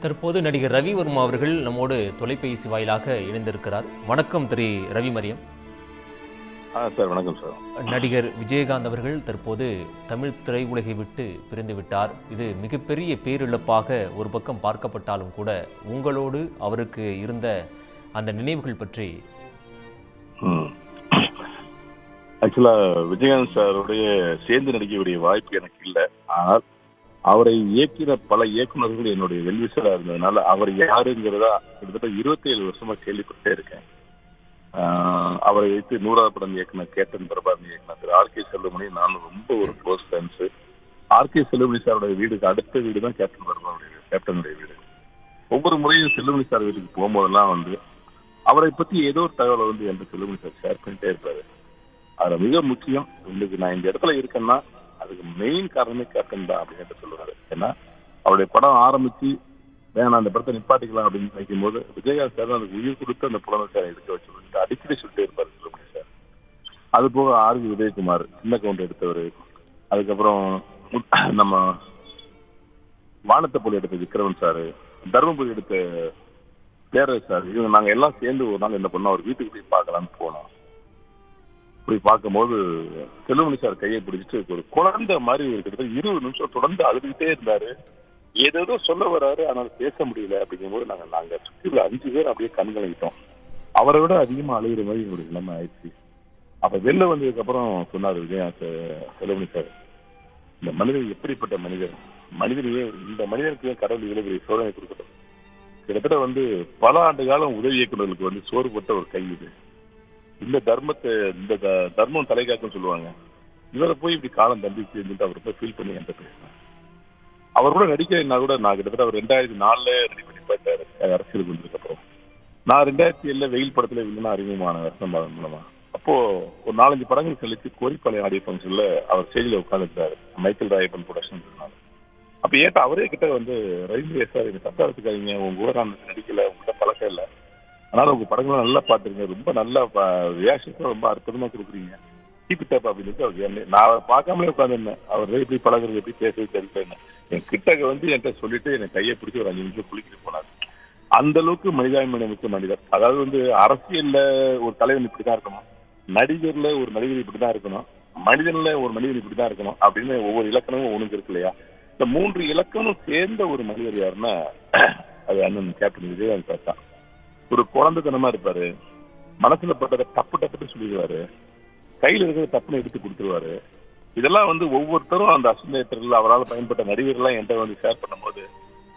தற்போது நடிகர் ரவி வர்மா அவர்கள் நம்மோடு தொலைபேசி வாயிலாக இணைந்திருக்கிறார். வணக்கம் திரு ரவி மரியம். சார் வணக்கம் சார். நடிகர் விஜயகாந்த் அவர்கள் தற்போது தமிழ் திரையுலகை விட்டு பிரிந்து விட்டார். இது மிகப்பெரிய பேரிழப்பாக ஒரு பக்கம் பார்க்கப்பட்டாலும் கூட உங்களோடு அவருக்கு இருந்த அந்த நினைவுகள் பற்றி ம். ஆக்சுவலாக விஜயகாந்த் சாருடைய சேர்ந்து நடிக்கக்கூடிய வாய்ப்பு எனக்கு இல்லை. ஆனால் அவரை இயக்கின பல இயக்குநர்கள் என்னுடைய வெல்விசலா இருந்ததுனால அவர் யாருங்கிறதா கிட்டத்தட்ட இருபத்தேழு வருஷமா கேள்விப்பட்டே இருக்கேன். ஆஹ் அவரை வைத்து நூறாவது படம் இயக்குன கேட்டன் பிரபாகரன் இயக்குன திரு ஆர் கே செல்லுமணி நானும் ரொம்ப ஒரு close friends R K Chellumani சாருடைய வீடுக்கு அடுத்த வீடு தான் கேப்டன் பிரபாகருடைய வீடு கேப்டனுடைய வீடு. ஒவ்வொரு முறையும் செல்லுமணி சார் வீட்டுக்கு போகும்போதெல்லாம் வந்து அவரை பத்தி ஏதோ ஒரு தகவலை வந்து என்று செல்லுமணி சார் ஷேர் பண்ணிட்டே இருப்பாரு. அதுல மிக முக்கியம் இன்னைக்கு நான் இந்த இடத்துல இருக்கேன்னா அதுக்கு மெயின் காரணமே கேப்டன் தான் அப்படின்னு சொல்லுவாரு. ஏன்னா அவருடைய படம் ஆரம்பிச்சு வேணாம் அந்த படத்தை நிப்பாட்டிக்கலாம் அப்படின்னு நினைக்கும் போது விஜயகாந்த் சார் தான் அதுக்கு உயிர் கொடுத்து அந்த புலமை சார் எடுக்க வச்சு அடிக்கடி சொல்லிட்டே இருப்பாரு சொல்லுங்க சார். அது போக ஆர் வி உதயகுமார் சின்ன கவுண்ட் எடுத்தவர். அதுக்கப்புறம் நம்ம வானத்தை போல எடுத்த விக்ரமன் சாரு தர்மபுரி எடுத்த பேரரசு சார் இவங்க நாங்க எல்லாம் சேர்ந்து ஒரு நாள் என்ன பண்ணோம் அவர் வீட்டுக்கு போய் பார்க்கலாம்னு போனோம். அப்படி பார்க்கும்போது செல்வமணி சார் கையை பிடிச்சிட்டு ஒரு குழந்தை மாதிரி ஒரு கிட்டத்தட்ட இருபது நிமிஷம் தொடர்ந்து அழுதுகிட்டே இருந்தாரு. ஏதேதோ சொல்ல வராரு ஆனால் பேச முடியல அப்படிங்கும்போது நாங்க நாங்க சுற்றி அஞ்சு பேர் அப்படியே கண் அவரை விட அதிகமா அழுகிற மாதிரி எங்களுடைய நிலைமை ஆயிடுச்சு. அப்ப வெளில வந்ததுக்கு அப்புறம் சொன்னாரு விஜயா சார் சார் இந்த மனிதர் எப்படிப்பட்ட மனிதர் மனிதனையே இந்த மனிதனுக்கு கடவுள் இவ்வளவு பெரிய சோதனை கொடுக்கணும் கிட்டத்தட்ட வந்து பல ஆண்டு காலம் உதவி இயக்குநர்களுக்கு வந்து சோறு போட்ட ஒரு கை இது. இந்த தர்மத்தை இந்த த- தர்மம் தலைகாக்கும் சொல்லுவாங்க. இவரை போய் இப்படி காலம் தண்டிச்சு இருந்துட்டு அவர் போய் ஃபீல் பண்ணி என்கிட்ட பேசினேன் அவர் கூட நடிக்கிறேன்னா கூட நான் கிட்டத்தட்ட அவர் ரெண்டாயிரத்தி நாலுல ரெடி பண்ணி போயிட்டாரு. அரசியலுக்கு வந்ததுக்கு அப்புறம். நான் ரெண்டாயிரத்தி ஏழுல வெயில் படத்துல வில்லனா அறிமுகமான வருஷம் மூலமா. அப்போ ஒரு நாலஞ்சு படங்கள் கழிச்சு கோரிப்பாளையம் ஆடியப்பன் ஃபங்க்ஷன்ல அவர் ஸ்டேஜில் உட்காந்துருந்தாரு மைக்கேல் ராயப்பன் ப்ரொடக்ஷன் அப்ப ஏட்டா அவரே கிட்ட வந்து ரயில்வே சார் எனக்கு தப்பா உங்க ஊரான நான் நடிக்கல உங்ககிட்ட பழக்கம் இல்லை. அதனால உங்க படங்களை நல்லா பாத்துருங்க ரொம்ப நல்லா ரியாக்ஷன் ரொம்ப அற்புதமா கொடுக்குறீங்க. டிபி டேப் அப்படின்னு அவர் நான் பார்க்காமலே உட்காந்துருந்தேன் அவர் எப்படி பழகுறது எப்படி பேசுறது தெரியல என் கிட்டக்க வந்து என்கிட்ட சொல்லிட்டு என் கையை பிடிச்சி ஒரு அஞ்சு நிமிஷம் குளிக்கிட்டு போனார். அந்த அளவுக்கு மனிதாபிமான மிக்க மனிதர். அதாவது வந்து அரசியல்ல ஒரு தலைவன் இப்படிதான் இருக்கணும். நடிகர்ல ஒரு நடிகர் இப்படிதான் இருக்கணும். மனிதன்ல ஒரு மனிதன் இப்படிதான் இருக்கணும் அப்படின்னு ஒவ்வொரு இலக்கணமும் உனக்கு இருக்கு இல்லையா? இந்த மூன்று இலக்கணம் சேர்ந்த ஒரு மனிதர் யாருன்னா அது அண்ணன் கேப்டன் விஜயகாந்த் தான். ஒரு குழந்தைத்தனமா இருப்பாரு. மனசுல பட்டதை தப்பு டப்புன்னு சொல்லிடுவாரு. கையில இருக்கிற தப்புன்னு எடுத்து கொடுத்துருவாரு. இதெல்லாம் வந்து ஒவ்வொருத்தரும் அந்த அசுந்தேட்டர்கள் அவரால் பயன்பட்ட நடிகர்கள்லாம் என்கிட்ட வந்து ஷேர் பண்ணும்போது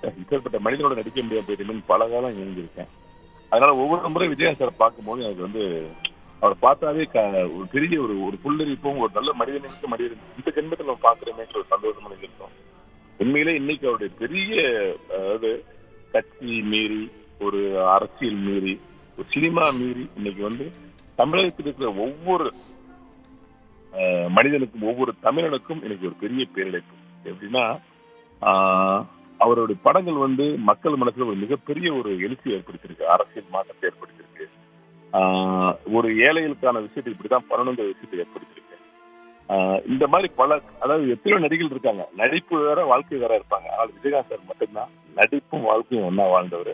இப்பேற்பட்ட மனிதனோட நடிக்க முடியாது போயிட்டு பல காலம் இயங்கியிருக்கேன் அதனால ஒவ்வொரு முறை விஜயா சார் பார்க்கும்போது எனக்கு வந்து அவரை பார்த்தாவே க- ஒரு பெரிய ஒரு ஒரு புல்லரிப்பும் ஒரு நல்ல மனிதனுக்கு மனிதன் இந்த ஜென்மத்தில் நம்ம பார்க்குறோமேன்ற ஒரு சந்தோஷம் இருக்கும். உண்மையிலே இன்னைக்கு அவருடைய பெரிய அதாவது கட்சி மீறி ஒரு அரசியல் மீறி ஒரு சினிமா மீறி இன்னைக்கு வந்து தமிழகத்தில் இருக்கிற ஒவ்வொரு மனிதனுக்கும் ஒவ்வொரு தமிழனுக்கும் இன்னைக்கு ஒரு பெரிய பேரிழைப்பு. எப்படின்னா ஆஹ், அவருடைய படங்கள் வந்து மக்கள் மனசுல ஒரு மிகப்பெரிய ஒரு எழுச்சி ஏற்படுத்தியிருக்கு அரசியல் மாற்றத்தை ஏற்படுத்தியிருக்கு. ஆஹ், ஒரு ஏழைகளுக்கான விஷயத்தை இப்படிதான் பண்ணணுங்கிற விஷயத்தை ஏற்படுத்தியிருக்கு. ஆஹ், இந்த மாதிரி பல அதாவது எத்தனையோ நடிகர்கள் இருக்காங்க. நடிப்பு வேற வாழ்க்கை வேற இருப்பாங்க. ஆனால் விஜயகாந்த் சார் மட்டும்தான் நடிப்பும் வாழ்க்கையும் ஒன்னா வாழ்ந்தவர்.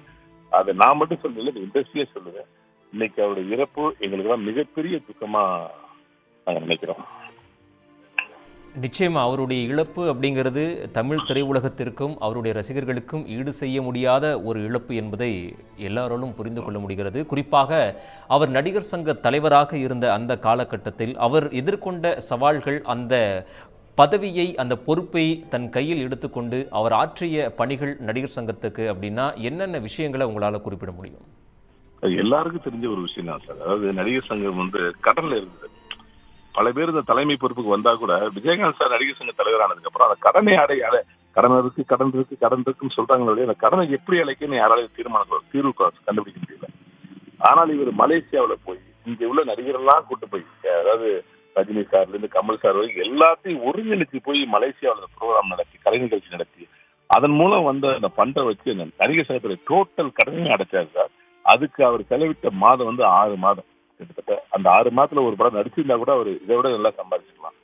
அதை நான் மட்டும் சொல்லல இந்த இண்டஸ்ட்ரியே சொல்லுவேன் இன்னைக்கு அவருடைய இறப்பு எங்களுக்கு தான் மிகப்பெரிய துக்கமா நாங்கள் நினைக்கிறோம். நிச்சயமா அவருடைய இழப்பு அப்படிங்கிறது தமிழ் திரையுலகத்திற்கும் அவருடைய ரசிகர்களுக்கும் ஈடு செய்ய முடியாத ஒரு இழப்பு என்பதை எல்லாராலும் புரிந்து கொள்ள முடிகிறது. குறிப்பாக அவர் நடிகர் சங்க தலைவராக இருந்த அந்த காலகட்டத்தில் அவர் எதிர்கொண்ட சவால்கள் அந்த பதவியை அந்த பொறுப்பை தன் கையில் எடுத்துக்கொண்டு அவர் ஆற்றிய பணிகள் நடிகர் சங்கத்துக்கு அப்படின்னா என்னென்ன விஷயங்களை உங்களால் குறிப்பிட முடியும்? அது எல்லாருக்கும் தெரிஞ்ச ஒரு விஷயம் தான் சார். அதாவது நடிகர் சங்கம் வந்து கடன்ல இருந்தது. பல பேர் இந்த தலைமை பொறுப்புக்கு வந்தா கூட விஜயகாந்த் சார் நடிகர் சங்க தலைவரானதுக்கு அப்புறம் அந்த கடனை அடை அடை கடன் இருக்கு கடன் இருக்கு கடன் இருக்குன்னு சொல்றாங்களே அந்த கடனை எப்படி அழைக்கன்னு யாராலையும் தீர்மானம் தீர்வு கண்டுபிடிக்க முடியல. ஆனால் இவர் மலேசியாவுல போய் இங்க உள்ள நடிகர்லாம் கூட்டு போய் அதாவது ரஜினி சார்ல இருந்து கமல் சார் வரைக்கும் எல்லாத்தையும் ஒருங்கிணைச்சு போய் மலேசியாவில் ப்ரோக்ராம் நடத்தி கலை நிகழ்ச்சி நடத்தி அதன் மூலம் வந்த அந்த பண்டை வச்சு அந்த நடிகர் சங்கத்துல டோட்டல் கடனையும் அடைச்சாரு சார். அதுக்கு அவர் செலவிட்ட மாதம் வந்து ஆறு மாதம். கிட்டத்தட்ட அந்த ஆறு மாதத்துல ஒரு படம் நடிச்சிருந்தா கூட அவர் இதை விட நல்லா சம்பாதிச்சிருக்கலாம்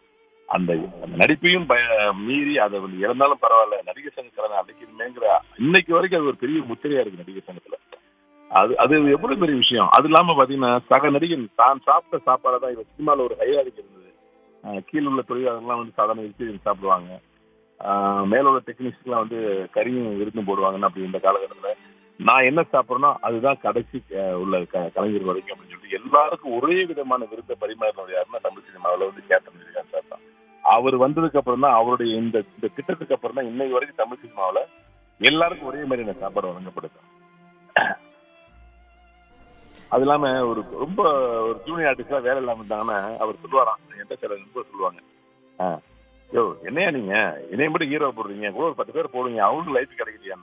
அந்த அந்த நடிப்பையும் பய- மீறி அதை இழந்தாலும் பரவாயில்ல. நடிகர் சங்க கடனை அடைக்கணுமேங்கிற இன்னைக்கு வரைக்கும் அது ஒரு பெரிய முத்திரையா இருக்கு நடிகர் சங்கத்துல. அது அது எவ்வளவு பெரிய விஷயம். அது இல்லாம பாத்தீங்கன்னா சக நடிகன் தான் சாப்பிட்ட சாப்பாடு தான் இவன் சினிமால ஒரு ஹைராரிக் இருந்தது. கீழே கீழ உள்ள தொழிலாளர்கள்லாம் வந்து சாதாரண வெஜிடேரியன் சாப்பிடுவாங்க. ஆஹ் மேல உள்ள டெக்னீஷியன்லாம் வந்து கறியும் விருந்தும் போடுவாங்கன்னு அப்படி இந்த காலகட்டத்துல நான் என்ன சாப்பிட்றேனோ அதுதான் கடைசி உள்ள க- கலைஞர் வரைக்கும் அப்படின்னு சொல்லிட்டு எல்லாருக்கும் ஒரே விதமான விருந்தை பரிமாறினவர் யாருன்னா தமிழ் சினிமாவில் வந்து கேப்டன் விஜயகாந்த் சார் தான். அவர் வந்ததுக்கு அப்புறம் தான் அவருடைய இந்த இந்த திட்டத்துக்கு அப்புறம் தான் இன்னைக்கு வரைக்கும் தமிழ் சினிமாவில் எல்லாருக்கும் ஒரே மாதிரியான சாப்பாடு வழங்கப்படுது. அது இல்லாம ஒரு ரொம்ப ஒரு ஜூனியர் ஆர்டிஸ்டா வேலை இல்லாம இருந்தாங்கன்னா அவர் சொல்லுவாராம். என்கிட்ட சில நண்பர் சொல்லுவாங்க. யோ என்னையா நீங்க? என்னைய மட்டும் ஹீரோ போடுறீங்க. கூட ஒரு பத்து பேர் போடுங்க. அவங்களுக்கு லைஃப் கிடைக்கலையா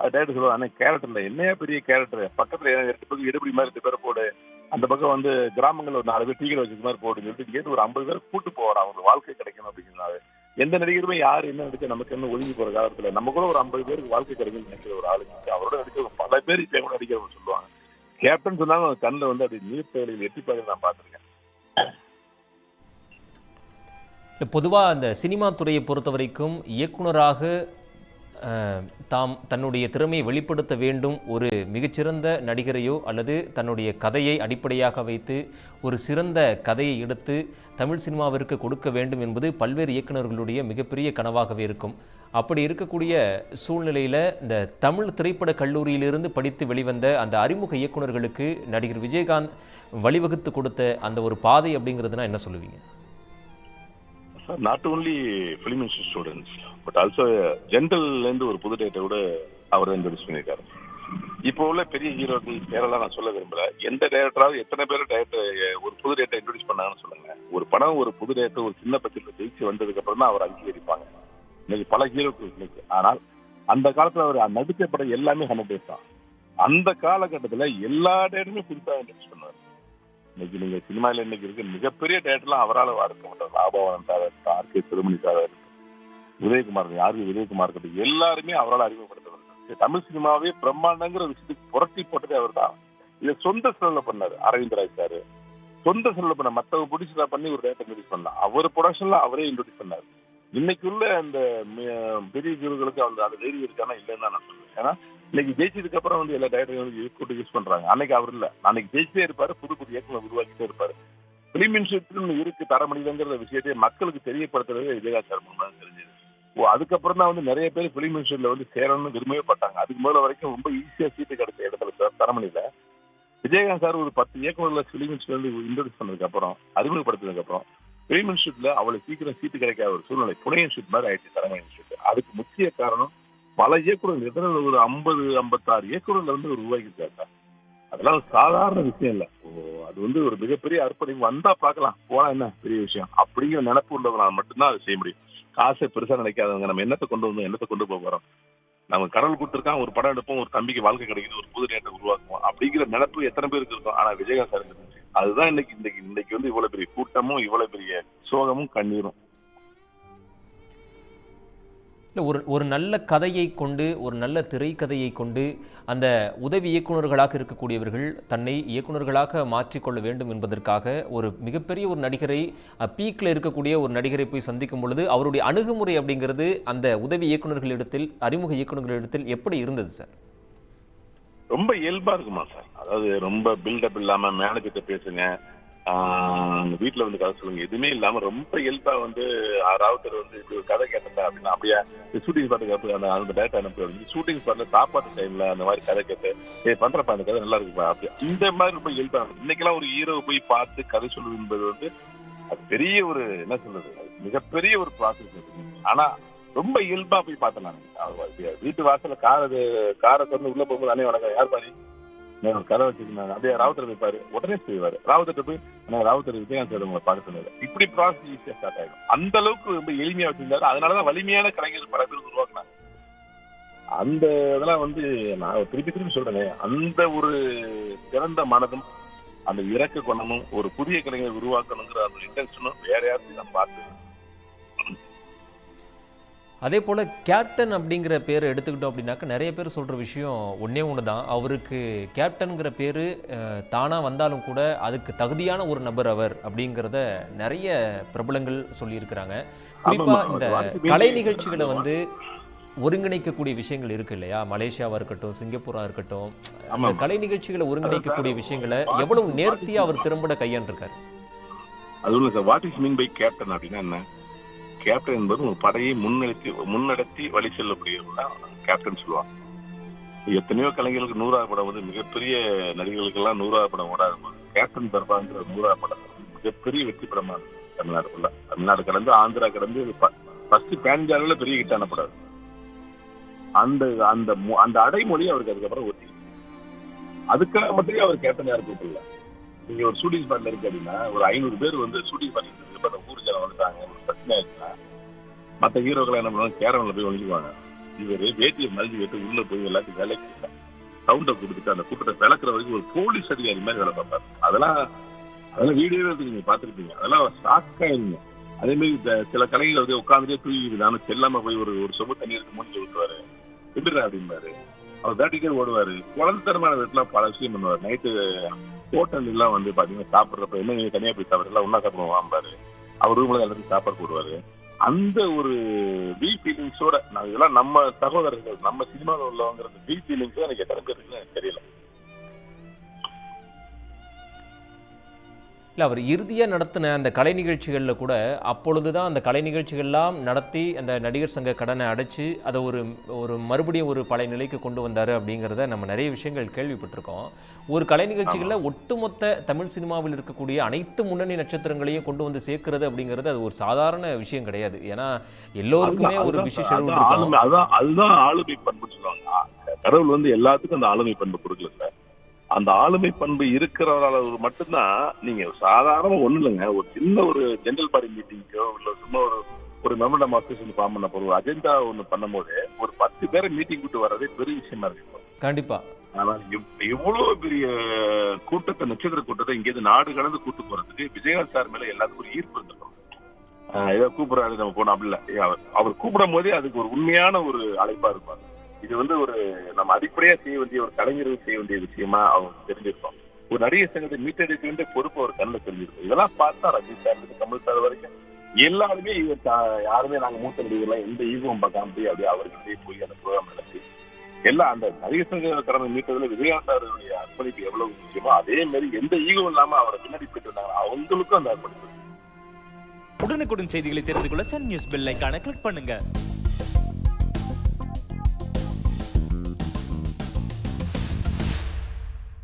அது டேரக்டர் சொல்லுவாங்க கேரக்டர் கேரக்டர்ல என்னையா பெரிய கேரக்டர் பக்கத்துல ரெண்டு பக்கம் எடுபடி மாதிரி ரெண்டு பேர் போடு. அந்த பக்கம் வந்து கிராமங்கள்ல ஒரு நாலு பேர் டீக்கடை வச்சுக்க மாதிரி போடுன்னு சொல்லிட்டு கேட்டு ஒரு ஐம்பது பேர் கூட்டு போவார் அவங்க வாழ்க்கை கிடைக்கணும் அப்படிங்கிறாரு எந்த நடிகருமே யார் என்ன நடிச்சா நமக்கு என்ன ஒதுங்கி போற காலத்துல நம்ம கூட ஒரு ஐம்பது பேருக்கு வாழ்க்கை கிடைக்கும்னு நினைக்கிற ஒரு ஆளுங்க அவரோட நடிக்கிற பல பேர் இப்ப கூட நடிக்கிறவங்க கேப்டன் சொன்னாலும் அவங்க கண்ணில் வந்து அப்படி நீர் தேவையில் எட்டி பார்க்க நான் பார்த்திருக்கேன். பொதுவாக அந்த சினிமா துறையை பொறுத்த வரைக்கும் இயக்குனராக தாம் தன்னுடைய திறமையை வெளிப்படுத்த வேண்டும் ஒரு மிகச்சிறந்த நடிகரையோ அல்லது தன்னுடைய கதையை அடிப்படையாக வைத்து ஒரு சிறந்த கதையை எடுத்து தமிழ் சினிமாவிற்கு கொடுக்க வேண்டும் என்பது பல்வேறு இயக்குனர்களுடைய மிகப்பெரிய கனவாகவே இருக்கும். அப்படி இருக்கக்கூடிய சூழ்நிலையில் இந்த தமிழ் திரைப்பட கல்லூரியிலிருந்து படித்து வெளிவந்த அந்த அறிமுக இயக்குனர்களுக்கு நடிகர் விஜயகாந்த் வழிவகுத்து கொடுத்த அந்த ஒரு பாதை அப்படிங்கிறதுனா என்ன சொல்லுவீங்க? Sir not only film institute students but also ஜென்ரல்ல இருந்து ஒரு புது டேட்டை கூட அவர் தான் இன்ட்ரடியூஸ் பண்ணியிருக்காரு இப்போ உள்ள பெரிய ஹீரோக்கள் பேரெல்லாம் நான் சொல்ல விரும்பல. எந்த டேரக்டராவது எத்தனை பேர் டேரக்டர் ஒரு புது டேட்டை இன்ட்ரடியூஸ் பண்ணாங்கன்னு சொல்லுங்க. ஒரு படம் ஒரு புது டேரக்டர் ஒரு சின்ன பட்ஜெட்ல ஜெயிச்சு வந்ததுக்கு அப்புறம் தான் அவர் அங்கீகரிப்பாங்க. இன்னைக்கு பல ஹீரோக்கள் இன்னைக்கு. ஆனால் அந்த காலத்துல அவர் நடித்த படம் எல்லாமே ஹண்ட்ரட் தான். அந்த காலகட்டத்துல எல்லா டேட்டுமே புதுசாக இன்ட்ரடியூஸ் பண்ணுவார். இன்னைக்கு நீங்க சினிமாவில் இன்னைக்கு இருக்க மிகப்பெரிய டேரக்டர்லாம் அவரால் வார்க்கப்பட்டார் ராபவன் sir R K Thirumani sir Udhayakumar R V Udhayakumar இருக்கட்டும் எல்லாருமே அவரால் அறிமுகப்படுத்தவர் தமிழ் சினிமாவே பிரம்மாண்டங்கிற விஷயத்துக்கு புரட்டி போட்டதே அவர் தான். இதை சொந்த செலவுல பண்ணாரு அரவிந்த் ராய் சார். சொந்த செலவுல பண்ண மத்தவங்க பிடிச்சதா பண்ணி ஒரு டேரக்டர் இன்ட்ரடியூஸ் பண்ணலாம் அவர் ப்ரொடக்ஷன்ல அவரே இன்ட்ரடியூஸ் பண்ணாரு. இன்னைக்கு உள்ள அந்த பெரிய வீரர்களுக்கு அந்த அது தைரியம் இருக்கானா இல்லைன்னு தான் நான் சொல்றேன். ஏன்னா இன்னைக்கு ஜெயிச்சதுக்கு அப்புறம் வந்து எல்லா டேரக்டரும் கூட்டு யூஸ் பண்றாங்க. அன்னைக்கு அவர் இல்ல. அன்னைக்கு ஜெயிச்சே இருப்பாரு புது புது இயக்குனர் உருவாக்கிட்டே இருப்பாரு. பிலிம் இன்ஸ்டியூட்னு இருக்கு தர முடியலங்கிற விஷயத்தை மக்களுக்கு தெரியப்படுத்துறது விஜயகாந்த் சார் மூலமா தெரிஞ்சது. ஓ அதுக்கப்புறம் தான் வந்து நிறைய பேர் பிலிம் இன்ஸ்டியூட்ல வந்து சேரணும்னு விரும்பவே பட்டாங்க. அதுக்கு முதல்ல வரைக்கும் ரொம்ப ஈஸியா சீட்டு கிடைச்ச இடத்துல சார் தரமணியில விஜயகாந்த் சார் ஒரு பத்து இயக்குநர்ல பிலிம் இன்ஸ்டியூட்ல இன்ட்ரடியூஸ் பண்ணதுக்கு அப்புறம் அறிமுகப்படுத்தினதுக்கு அப்புறம் பிலிம் அவ்வளவு அவளுக்கு சீக்கிரம் சீட்டு கிடைக்காத ஒரு சூழ்நிலை. புனையன்ஷிப் மாதிரி ஆயிடுச்சு தலைமையன்ஷிப் அதுக்கு முக்கிய காரணம் பல இயக்குநர்கள் எத்தனை ஒரு ஐம்பது ஐம்பத்தாறு இயக்குநர்கள் வந்து ஒரு உருவாக்கியிருக்காங்க அதெல்லாம் சாதாரண விஷயம் இல்ல. அது வந்து ஒரு மிகப்பெரிய அர்ப்பணிப்பு வந்தா பாக்கலாம் போனா என்ன? பெரிய விஷயம். அப்படிங்கிற நினைப்பு உள்ளவங்களால மட்டும்தான் அதை செய்ய முடியும். காசை பெருசா நினைக்காதவங்க. நம்ம என்னத்தை கொண்டு வந்தோம் என்னத்தை கொண்டு போக போறோம்? நம்ம கடவுள் கொடுத்துருக்கான் ஒரு படம் எடுப்போம் ஒரு தம்பிக்கு வாழ்க்கை கிடைக்குது ஒரு புது நேரத்தை உருவாக்குவோம். அப்படிங்கிற நினைப்பு எத்தனை பேருக்கு இருக்கும்? ஆனா விஜயகாந்த் அதுதான் இன்னைக்கு இன்னைக்கு இன்னைக்கு வந்து இவ்வளவு பெரிய கூட்டமும் இவ்வளவு பெரிய சோகமும் கண்ணீரும். இல்லை ஒரு ஒரு நல்ல கதையை கொண்டு ஒரு நல்ல திரைக்கதையை கொண்டு அந்த உதவி இயக்குனர்களாக இருக்கக்கூடியவர்கள் தன்னை இயக்குனர்களாக மாற்றிக்கொள்ள வேண்டும் என்பதற்காக ஒரு மிகப்பெரிய ஒரு நடிகரை பீக்கில் இருக்கக்கூடிய ஒரு நடிகரை போய் சந்திக்கும் பொழுது அவருடைய அணுகுமுறை அப்படிங்கிறது அந்த உதவி இயக்குனர்களிடத்தில் அறிமுக இயக்குனர்களிடத்தில் எப்படி இருந்தது சார்? ரொம்ப இயல்பா இருக்குமா சார்? அதாவது ரொம்ப பில்டப் இல்லாம மேனேஜர்கிட்ட பேசுங்க. ஆஹ் வீட்டுல வந்து கதை சொல்லுங்க. எதுவுமே இல்லாம ரொம்ப இயல்பா வந்து ராவுத்தர் வந்து இப்படி ஒரு கதை கேட்டா அப்படின்னா அப்படியே ஷூட்டிங் ஸ்பாட்டுக்கு அந்த அந்த டேட்டா அனுப்பி ஷூட்டிங் ஸ்பாட்ல சாப்பாட்டு டைம்ல அந்த மாதிரி கதை கேட்டு ஏ பண்றப்பா அந்த கதை நல்லா இருக்குப்பா. அப்படி இந்த மாதிரி ரொம்ப இயல்பா இருக்கும். இன்னைக்கெல்லாம் ஒரு ஹீரோ போய் பார்த்து கதை சொல்லுவது என்பது வந்து அது பெரிய ஒரு என்ன சொல்றது மிகப்பெரிய ஒரு ப்ராசஸ் ஆனா ரொம்ப இயல்பா போய் பார்த்தேன் நான் வீட்டு வாசல்ல கார காரை திறந்து உள்ள போகும்போது அண்ணே வணக்கம். யார் பாரு நான் ஒரு கதை வச்சிருந்தாங்க அப்படியே ராவுத்தர் போய்ப்பாரு உடனே செய்வாரு. ராவுத்தர் போய் நான் ராவுத்தர் விஜயகாந்த் சார் உங்களை பார்க்க இப்படி ப்ராசஸ் ஈஸியா ஸ்டார்ட் ஆயிடும். அந்த அளவுக்கு ரொம்ப எளிமையா வச்சிருந்தாரு. அதனாலதான் வலிமையான கலைஞர்கள் பல பேர் உருவாக்குனாங்க. அந்த இதெல்லாம் வந்து நான் திருப்பி திருப்பி சொல்றேனே. அந்த ஒரு சிறந்த மனதும் அந்த இறக்க குணமும் ஒரு புதிய கலைஞர் உருவாக்கணுங்கிற அந்த இன்டென்ஷனும் வேற யாருக்கும் நான் பார்த்து அதே போல் கேப்டன் அப்படிங்கிற பேரை எடுத்துக்கிட்டோம் அப்படின்னாக்க நிறைய பேர் சொல்கிற விஷயம் ஒன்றே ஒன்று தான் அவருக்கு கேப்டனுங்கிற பேர் தானாக வந்தாலும் கூட அதுக்கு தகுதியான ஒரு நபர் அவர் அப்படிங்கிறத நிறைய பிரபலங்கள் சொல்லியிருக்கிறாங்க. குறிப்பாக இந்த கலை நிகழ்ச்சிகளை வந்து ஒருங்கிணைக்கக்கூடிய விஷயங்கள் இருக்கு இல்லையா? மலேசியாவா இருக்கட்டும் சிங்கப்பூரா இருக்கட்டும். அந்த. கலை நிகழ்ச்சிகளை ஒருங்கிணைக்கக்கூடிய விஷயங்களை எவ்வளவு நேர்த்தியா அவர் திறம்பட கையாண்டிருக்காரு? அது ஒண்ணு sir. What is mean by captain அப்படின்னா என்ன? கேப்டன் என்பது ஒரு படையை முன்னெடுத்து முன்னெடுத்தி வழி செல்லக்கூடியவங்க தான் கேப்டன் சொல்லுவாங்க. எத்தனையோ கலைஞர்களுக்கு நூறாவது படம் வந்து மிகப்பெரிய நடிகர்களுக்கெல்லாம் நூறாவது படம் ஓடாது போது கேப்டன் தர்பாங்கிற நூறாவது படம் மிகப்பெரிய வெற்றி படமா இருக்கு தமிழ்நாடு ஃபுல்லா தமிழ்நாடு கடந்து ஆந்திரா கடந்து ஃபர்ஸ்ட் பேன்ஜாரில் பெரிய ஹிட்டான படம் அந்த அந்த அந்த அடைமொழி அவருக்கு அதுக்கப்புறம் ஒட்டி. அதுக்காக மட்டுமே அவர் கேப்டன் யாரும் கூப்பிடல? நீங்க ஒரு ஷூட்டிங் ஸ்பாட்ல இருக்கு அப்படின்னா ஒரு ஐநூறு பேர் வந்து ஷூட்டிங் ஸ்பாட்ல இருக்கு ஒரு பிரச்சனை ஆயிடுச்சுன்னா மற்ற ஹீரோக்களை என்ன பண்ணுவாங்க கேரவன்ல போய் ஒழிஞ்சுக்குவாங்க இவர் வேட்டியை மறைஞ்சு விட்டு உள்ள போய் எல்லாத்தையும் வேலைக்கு சவுண்டை கொடுத்துட்டு அந்த கூட்டத்தை விளக்குற வரைக்கும் ஒரு போலீஸ் அதிகாரி மாதிரி வேலை பார்ப்பாரு. அதெல்லாம் அதெல்லாம் வீடியோவே இருக்கு நீங்க பாத்துருப்பீங்க அதெல்லாம் ஷாக்காயிருங்க அதே மாதிரி சில கலைகள் வந்து உட்காந்துட்டே தூங்கிட்டு நானும் செல்லாம போய் ஒரு ஒரு சொம்பு தண்ணி எடுத்து முடிஞ்சு விட்டுவாரு விட்டுறா அப்படிம்பாரு. அவர் வேட்டிக்கே ஓடுவாரு. குழந்தைத்தனமான வீட்டுல பல விஷயம் பண்ணுவார். நைட்டு ஹோட்டல் எல்லாம் வந்து பாத்தீங்கன்னா சாப்பிடுறப்ப என்ன நீங்க தனியா போய் சாப்பிடுறதுல ஒன்னா சாப்பிடுவோம் வாம்பாரு அவர் ரூம்ல எல்லாத்தையும் சாப்பாடு போடுவாரு. அந்த ஒரு வி ஃபீலிங்ஸோட நான் இதெல்லாம் நம்ம சகோதரர்கள் நம்ம சினிமாவில் உள்ளவங்கிற வி ஃபீலிங்ஸ் எனக்கு எத்தனை பேர் இருக்குன்னு எனக்கு தெரியல. இல்லை அவர் இறுதியாக நடத்தின அந்த கலை நிகழ்ச்சிகளில் கூட அப்பொழுது தான் அந்த கலை நிகழ்ச்சிகள்லாம் நடத்தி அந்த நடிகர் சங்க கடனை அடைச்சு அதை ஒரு ஒரு மறுபடியும் ஒரு பழைய நிலைக்கு கொண்டு வந்தார் அப்படிங்கிறத நம்ம நிறைய விஷயங்கள் கேள்விப்பட்டிருக்கோம். ஒரு கலை நிகழ்ச்சிகளில் ஒட்டுமொத்த தமிழ் சினிமாவில் இருக்கக்கூடிய அனைத்து முன்னணி நட்சத்திரங்களையும் கொண்டு வந்து சேர்க்கிறது அப்படிங்கிறது அது ஒரு சாதாரண விஷயம் கிடையாது. ஏன்னா எல்லோருக்குமே ஒரு அதுதான் ஆளுமை- அதான் அதுதான் ஆளுமை பண்புன்னு சொல்லுவாங்க. கடவுள் வந்து எல்லாத்துக்கும் அந்த ஆளுமை பண்பு கொடுக்கல அந்த ஆளுமை பண்பு இருக்கிறவரால மட்டும்தான் நீங்க சாதாரண ஒண்ணு இல்லைங்க. ஒரு சின்ன ஒரு ஜெனரல் பாடி மீட்டிங்கோ இல்ல சும்மா ஒரு ஒரு மெமண்டம் அசோசியேஷன் ஃபார்ம் பண்ண போற ஒரு அஜெண்டா ஒண்ணு பண்ணும்போது ஒரு பத்து பேரை மீட்டிங் கூட்டு வர்றதே பெரிய விஷயமா இருக்கு கண்டிப்பா. ஆனா இவ்- இவ்வளவு பெரிய கூட்டத்தை நட்சத்திர கூட்டத்தை இங்கேருந்து நாடு கடந்து கூட்டு போறதுக்கு விஜயகாந்த் சார் மேல எல்லாத்துக்கும் ஒரு ஈர்ப்பு இருந்திருக்கும். ஏதோ கூப்பிடுறாரு நம்ம போனோம் அப்படி இல்ல. அவர் அவர் கூப்பிடும் போதே அதுக்கு ஒரு உண்மையான ஒரு அழைப்பா இருப்பாங்க இது வந்து ஒரு நம்ம அடிப்படையா செய்ய வேண்டிய ஒரு கலைஞர்கள் செய்ய வேண்டிய விஷயமா அவங்க தெரிஞ்சிருக்கோம். ஒரு நடிகர் சங்கத்தை மீட்டெடுக்க வேண்டிய பொறுப்பு அவர் கண்ணில் தெரிஞ்சிருக்கும் இதெல்லாம் பார்த்தா ரஜினி சார் கமல் சார் வரைக்கும் எல்லாருமே இவர் யாருமே நாங்க மூத்த நடிகர்லாம் எந்த ஈகோவும் பார்க்காம போய் அப்படியே அவர்கிட்டயே போய் அந்த ப்ரோக்ராம் நடத்தி எல்லாம் அந்த நடிகர் சங்க கடமை மீட்டதுல விஜயகாந்த் அவருடைய அர்ப்பணிப்பு எவ்வளவு முக்கியமோ அதே மாதிரி எந்த ஈகம் இல்லாம அவரை பின்னாடி போயிட்டு இருந்தாங்க அவங்களுக்கும் அந்த அர்ப்பணிப்பு. உடனுக்குடன் செய்திகளை தெரிந்து கொள்ள சன் நியூஸ் பெல் ஐக்கான கிளிக் பண்ணுங்க.